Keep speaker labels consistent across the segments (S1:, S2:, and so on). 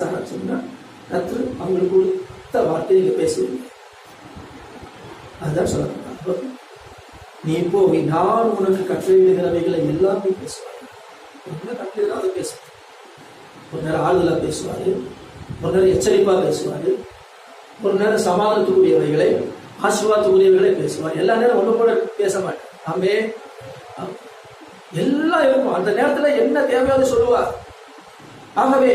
S1: சொன்னா கத்து அவங்களுக்கு கொடுத்த வார்த்தை நீங்க பேசுவீங்க. அதுதான் சொல்லப்பட்டாங்க நீ போய் நான் உனக்கு கட்டளையிடுகிறவைகளை எல்லாமே பேசுவாங்க என்ன கட்டளையிடோ அதை பேசுவாங்க ஒரு நேரம் ஆறுதலா பேசுவாரு. ஒரு நேரம் எச்சரிப்பா பேசுவாரு. ஒரு நேரம் சமாதானத்துக்குரியவைகளை ஆசீர்வாதத்துக்குரியவைகளை பேசுவார். எல்லா நேரம் ஒண்ணு கூட பேச மாட்டேன். ஆமே. எல்லாம் இருக்கும் அந்த நேரத்துல என்ன தேவையாவது சொல்லுவார். ஆகவே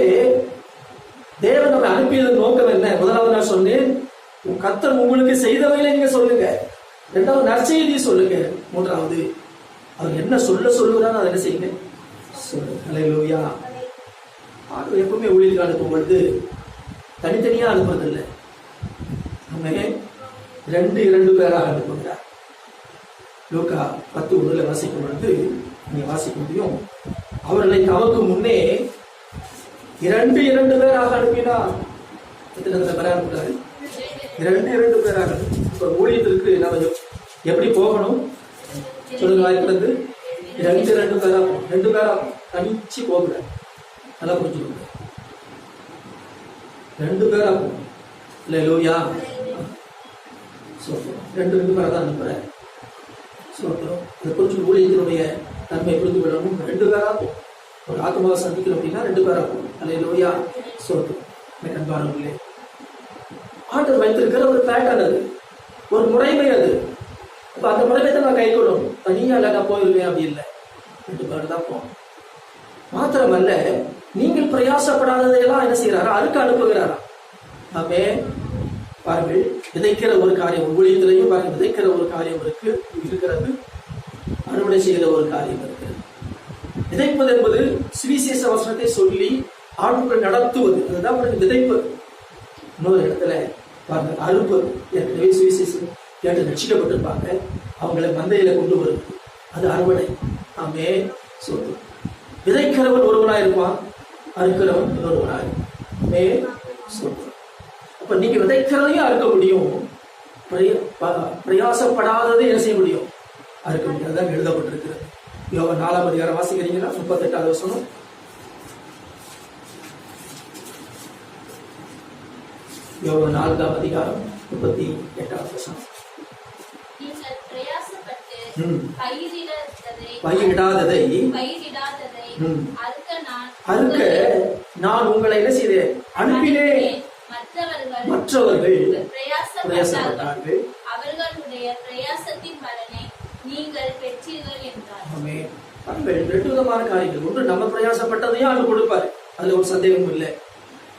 S1: தேவன் நம்மை அனுப்பியதன் நோக்கம் என்ன? முதலாவது நான் சொன்னேன் உன் உங்களுக்கு செய்தவையில நீங்க சொல்லுங்க. ரெண்டாவது நற்செய்தி சொல்லுங்க. மூன்றாவது அவர் என்ன சொல்ல சொல்லுகிறாரோ அதை என்ன செய்யுங்க? சொல்லுங்க. ஹalleluya. எப்பவுமே ஊழியர்கள் அனுப்பும் பொழுது தனித்தனியா அனுப்புறதில்லை. நம்ம ரெண்டு இரண்டு பேராக அனுப்புகிறார் லூக்கா பத்து ஒன்றுல வாசிக்கும் பொழுது நீங்க வாசிக்க முடியும். அவர்களை தமக்கு முன்னே இரண்டு இரண்டு பேராக அனுப்பினா எத்தனை எத்தனை பேராக அனுப்புறாரு இரண்டு இரண்டு பேராக. இப்போ ஊழியத்திற்கு நம்ம எப்படி போகணும்? சொல்லுங்க வாய்க்கிறது ரெண்டு ரெண்டு பேரா ரெண்டு பேராக தனிச்சு போகல. நல்லா புரிஞ்சுக்கோங்க. ரெண்டு பேராகும். இல்லை லோயா சோத்திரம். ரெண்டு ரெண்டு பேராக தான் அனுப்புறேன் சோத்திரம். இதை புரிஞ்சு ஊழியத்தினுடைய தன்மை புரிந்து விடணும் ரெண்டு பேராகும். ஒரு ஆத்மாவை சந்திக்கணும் அப்படின்னா ரெண்டு பேரும் போகும் அல்ல லோயா சோத்து. எனக்கு அன்பானவர்களே ஆண்டவர் வைத்திருக்கிற ஒரு பேட்டர்ன் அது. ஒரு முறைமை அது. அப்ப அந்த முறைமை தான் நான் கை கொள்ளணும் தனியா இல்லை நான் போயிருவேன் அப்படி இல்லை. ரெண்டு பேரும் தான் போகணும் மாத்திரமல்ல நீங்கள் பிரயாசப்படாததையெல்லாம் என்ன செய்யறாரா அதுக்கு அனுப்புகிறாரா? ஆமே பாருங்கள் விதைக்கிற ஒரு காரியம் ஊழியத்திலையும் பாருங்கள் விதைக்கிற ஒரு காரியம் இருக்கு இருக்கிறது. அறுவடை செய்கிற ஒரு காரியம் இருக்கு. விதைப்பது என்பது சுவிசேஷ வசனத்தை சொல்லி ஆண்டுகள் நடத்துவது. அதுதான் உங்களுக்கு விதைப்பது இன்னொரு இடத்துல பாருங்க அறுப்பது ஏற்கனவே சுவிசேஷம் கேட்டு ரட்சிக்கப்பட்டிருப்பாங்க. அவங்களை மந்தையில கொண்டு வருது. அது அறுவடை. ஆமே சொல்லு விதைக்கிறவன் ஒருவனா இருப்பான் அறுக்கிறவன் இன்னொருவனா இருப்பான். சொல்லு அப்ப நீங்க விதைக்கிறதையும் அறுக்க முடியும். பிரய- பிரயாசப்படாததை என்ன செய்ய முடியும்? அறுக்க முடியும். தான் எழுதப்பட்டிருக்கிறது. யோக நாலாம் அதிகாரம் வாசிக்கிறீங்கன்னா முப்பத்தெட்டாவது வசனம் யோக நான்காம் அதிகாரம் முப்பத்தி எட்டாவது வசனம்.
S2: பயிரிடாததை. அறுக்க நான்
S1: உங்களை என்ன செய்தேன்? அனுப்பினேன்.
S2: மற்றவர்கள்
S1: மற்றவர்கள்
S2: பிரயாசப்பட்டார்கள். நீங்கள் பெற்றீர்கள் என்றார்.
S1: ரெண்டு விதமான காரியங்கள். ஒன்று நம்ம பிரயாசப்பட்டதையும் அவர் கொடுப்பார். அதுல ஒரு சந்தேகம் இல்லை.